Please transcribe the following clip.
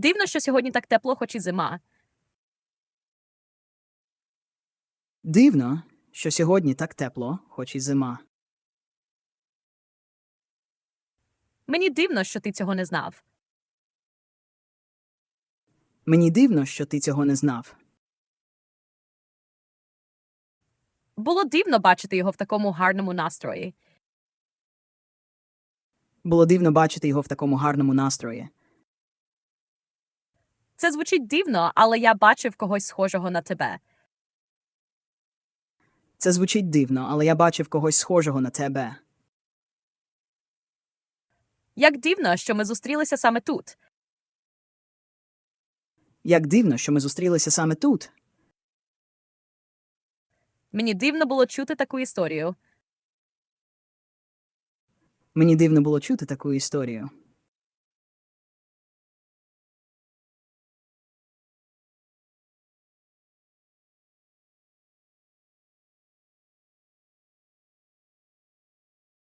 Дивно, що сьогодні так тепло, хоч і зима. Дивно, що сьогодні так тепло, хоч і зима. Мені дивно, що ти цього не знав. Мені дивно, що ти цього не знав. Було дивно бачити його в такому гарному настрої. Було дивно бачити його в такому гарному настрої. Це звучить дивно, але я бачив когось схожого на тебе. Це звучить дивно, але я бачив когось схожого на тебе. Як дивно, що ми зустрілися саме тут. Як дивно, що ми зустрілися саме тут. Мені дивно було чути таку історію. Мені дивно було чути таку історію.